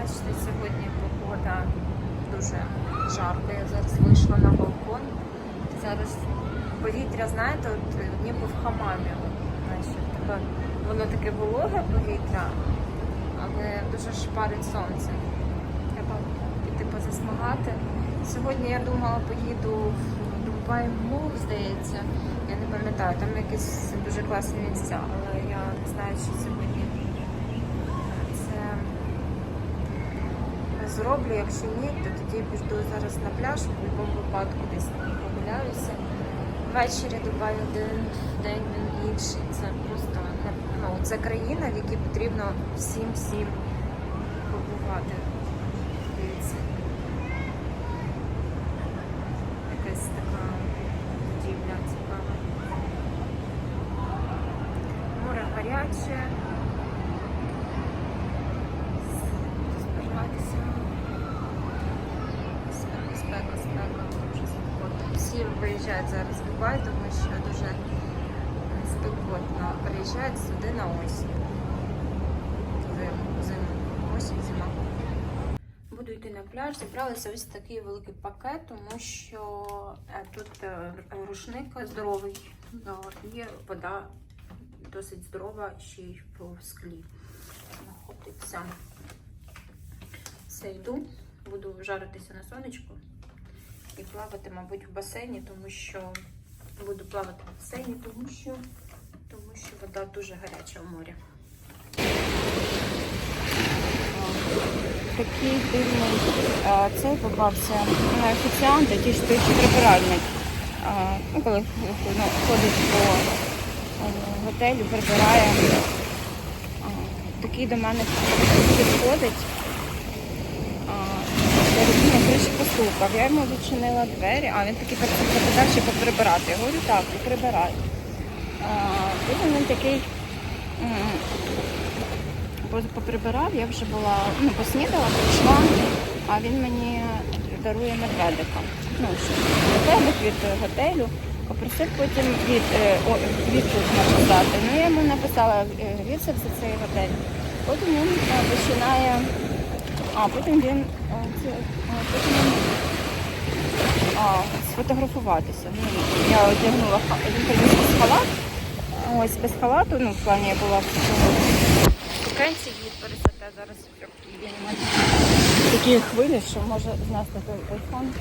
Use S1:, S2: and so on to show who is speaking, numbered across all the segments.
S1: Бачите, сьогодні погода дуже жарка. Я зараз вийшла на балкон. Зараз повітря, знаєте, от ніби в хамамі. Воно таке вологе повітря, але дуже шпарить сонце. Треба піти позасмагати. Сьогодні я думала, поїду в Дубай Мол, здається. Я не пам'ятаю, там якісь дуже класні місця, але я не знаю, чи сьогодні це зроблю. Якщо ні, то тоді піду зараз на пляж, в будь-якому випадку десь прогуляюся. Ввечері Дубай один, день він інший. Це просто ну, це країна, в якій потрібно всім всім побувати. Дивіться. Якась така будівля цікава. Море гаряче. Сподіватися. Спека, спека, спека. Дуже спекотно. Всі зараз в Дубай, тому що дуже спекотно. Приїжджають сюди на осінь. Буду йти на пляж. Зібралися ось такий великий пакет, тому що е, тут е, рушник здоровий е, і вода досить здорова ще й в склі знаходиться. Все, йду, буду жаритися на сонечку і плавати, мабуть, в басейні, тому що буду плавати в басейні, тому що, тому що вода дуже гаряча в морі. Такий дивний цей попався офіціант, що стоїть прибиральник. Ну, коли ну, ходить по е, готелю, прибирає. Такий до мене підходить. Перед постукав. Я йому відчинила двері, а він такий запитав, чи поприбирати. Я говорю, так, прибирай. Потім він такий поприбирав, я вже була, ну, поснідала, прийшла, а він мені дарує медведика. Ну, медведик від готелю. Попросив потім від, е, о, відгук написати. Ну, я йому написала е, за цей готель. Потім він е, починає, а потім він, е, це, він а, сфотографуватися. Ну, я одягнула ха- він приніс без халат. Ось без халату, ну, в плані я була в Френці від пересоте зараз в Києві немає. Такі хвилі, що може знести той айфон.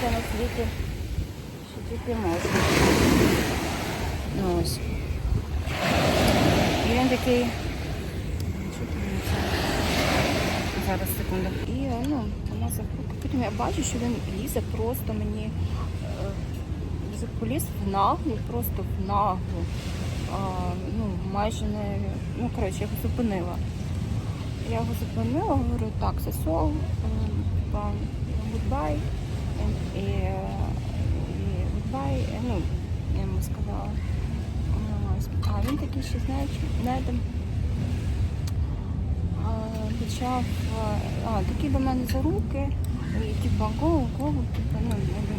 S1: Це на світі, що тільки можна. Ну ось. І він такий. Що там це? Зараз секунду. І ну, вона забула. Потім я бачу, що він лізе просто мені е, поліз в наглу, просто в наглу. А, ну, майже не. Ну, коротше, я його зупинила. Я його зупинила, говорю, так, це сол, goodbye. І, і goodbye, е, ну, я йому сказала. А він такий ще, знаєте, почав, а, такий до мене за руки, і типу, го, го, типу, ну,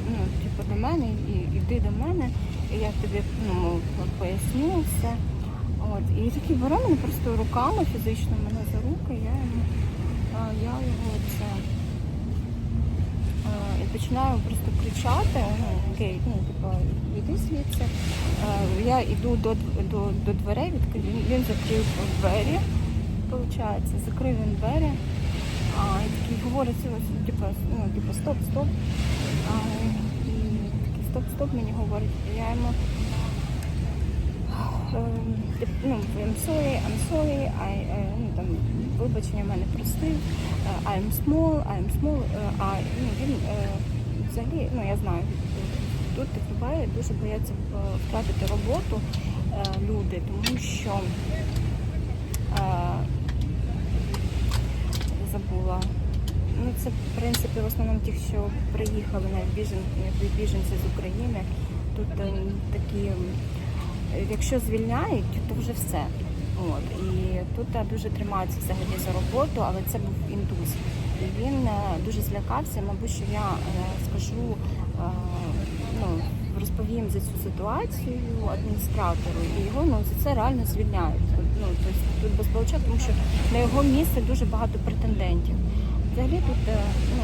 S1: ну, типу, до мене, і йди до мене, і я тобі ну, поясню все. От, і такий бере мене просто руками фізично мене за руки, я йому, а, я його це. І починаю просто кричати, ну, окей, ну, типу, йди звідси. Е, Я йду до, до, до дверей, він закрив двері, виходить, закрив він двері. А, і такий говорить, ну, типу, стоп, стоп. А, і такий стоп, стоп мені говорить. Я йому тип, ну, I'm sorry, I'm sorry, I, е, ну, там, вибачення мене простив, е, I'm small, I'm small, е, а ну, він е, взагалі, ну я знаю, тут в Дубаї дуже бояться втратити роботу люди, тому що е, забула. Ну, це, в принципі, в основному ті, що приїхали на біжен, біженці з України. Тут е, такі, якщо звільняють, то вже все. От. І тут е, дуже тримаються взагалі за роботу, але це був індус. І він е, дуже злякався, мабуть, що я е, скажу ну, розповім за цю ситуацію адміністратору, і його ну за це реально звільняють. Ну тобто тут безполучок, тому що на його місце дуже багато претендентів. Взагалі тут е, ну,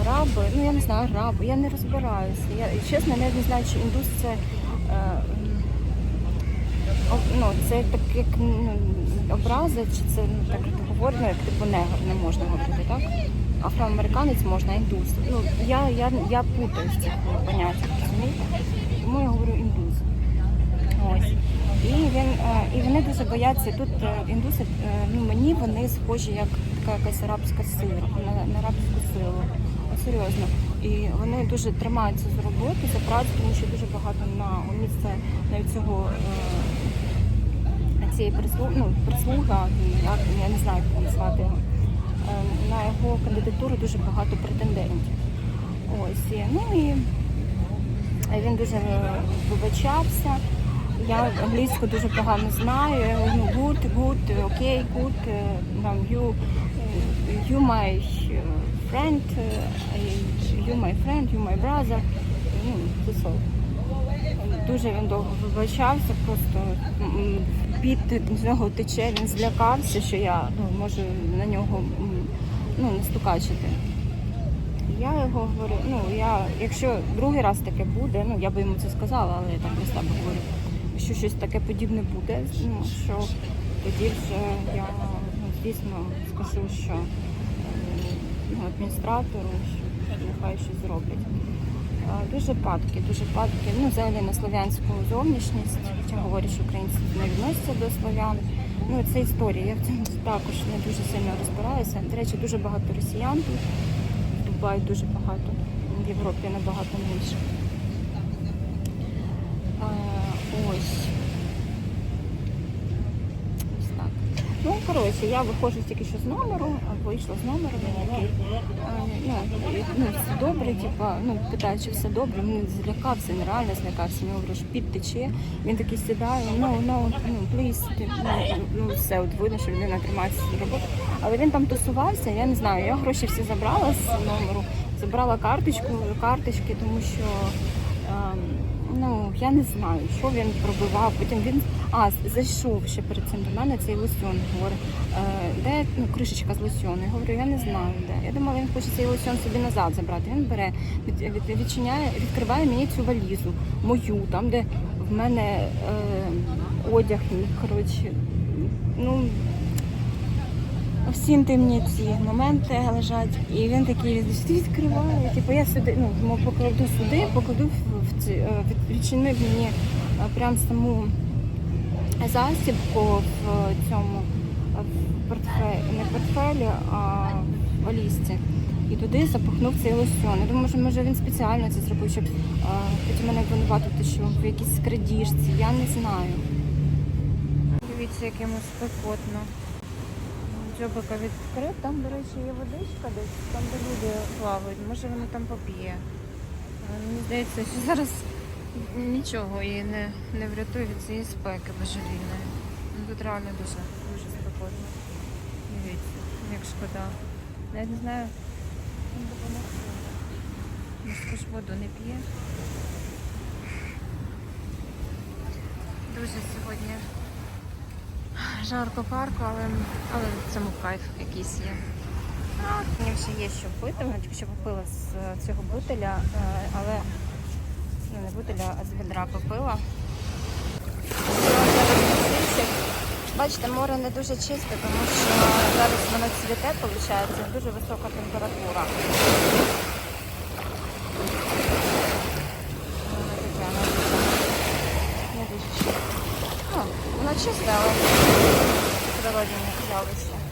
S1: араби, ну я не знаю, араби, я не розбираюся. Я чесно навіть не знаю, чи індус це. Е, ну, це так як ну, образа, чи це ну, так говорено, як типу негр, не можна говорити, так? Афроамериканець можна, індус. Ну, я, я, я путаю в цих поняттях, розумієте? Тому я говорю індус. Ось. І, він, е, і вони дуже бояться. Тут е, індуси, е, ну мені вони схожі як така якась арабська сила, на, на арабську силу. Серйозно. І вони дуже тримаються за роботу, за працю, тому що дуже багато на місце навіть цього цієї прислуги, ну, прислуга, як, я не знаю, як назвати На його кандидатуру дуже багато претендентів. Ось. Ну і він дуже е, вибачався. Я англійську дуже погано знаю. Я ну, good, good, окей, good, е, там, you, е, you my е, friend, е, you my friend, you my brother. Ну. Дуже він довго вибачався, просто м, піт з нього тече, він злякався, що я ну, можу на нього ну, настукачити. Я його говорю, ну я, якщо другий раз таке буде, ну я би йому це сказала, але я так про себе говорю. Якщо щось таке подібне буде, ну що тоді вже я ну, звісно скажу, що ну, адміністратору, що нехай щось зроблять. Дуже падки, дуже падки, ну взагалі на слов'янську зовнішність, хоча говорять, що українці не відносяться до слов'ян. Ну це історія. Я в цьому також не дуже сильно розбираюся. До речі, дуже багато росіян тут. В дуже багато, в Європі набагато менше. Ось. Ось так. Ну, коротше, я виходжу тільки що з номеру, вийшла з номеру, який, ну, ну, все добре, типа, ну, питаю, чи все добре, він злякався, нереально злякався, я говорю, що під тече, він такий сідає, no, no, ну, please, ти- ну, ну, все, от видно, що людина тримається за роботу. Але він там тусувався, я не знаю, я гроші всі забрала з номеру, забрала карточку, карточки, тому що ем, ну я не знаю, що він пробивав. Потім він а зайшов ще перед цим до мене цей лосьон. Говорить, е, де ну, кришечка з лосьону. Я говорю, я не знаю де. Я думала, він хоче цей лосьон собі назад забрати. Він бере, від, від, відчиняє, відкриває мені цю валізу, мою, там де в мене е, одяг мій, коротше. Ну, всім тим ці моменти лежать, і він такий відкриває. Типу я сюди, ну покладу сюди, покладу в, ці е, відчинив мені е, прям саму засібку в цьому е, портфелі, не портфелі, а в валізці. І туди запахнув цей лосьон. Я думаю, що може він спеціально це зробив, щоб потім мене обвинуватити, що в якійсь крадіжці. Я не знаю. Дивіться, як йому спекотно. Дзьобика відкрив, там, до речі, є водичка десь, там де люди плавають, може воно там поп'є. Мені здається, що зараз нічого її не, не врятує від цієї спеки божевільної. Ну тут реально дуже, дуже спекотно. Дивіться, як шкода. Навіть не знаю, чим допомогти. Може, ж воду не п'є. Дуже сьогодні жарко парку, але, але в цьому кайф якийсь є. А, мені вже є що пити, вона тільки що попила з е, цього бутиля, е, але ну, не бутиля, а з відра попила. Бачите, море не дуже чисте, тому що зараз воно цвіте, виходить, дуже висока температура. Вона таке, вона дуже- не дуже чисте. Ну, вона чиста, але bardzo nie chciałyście.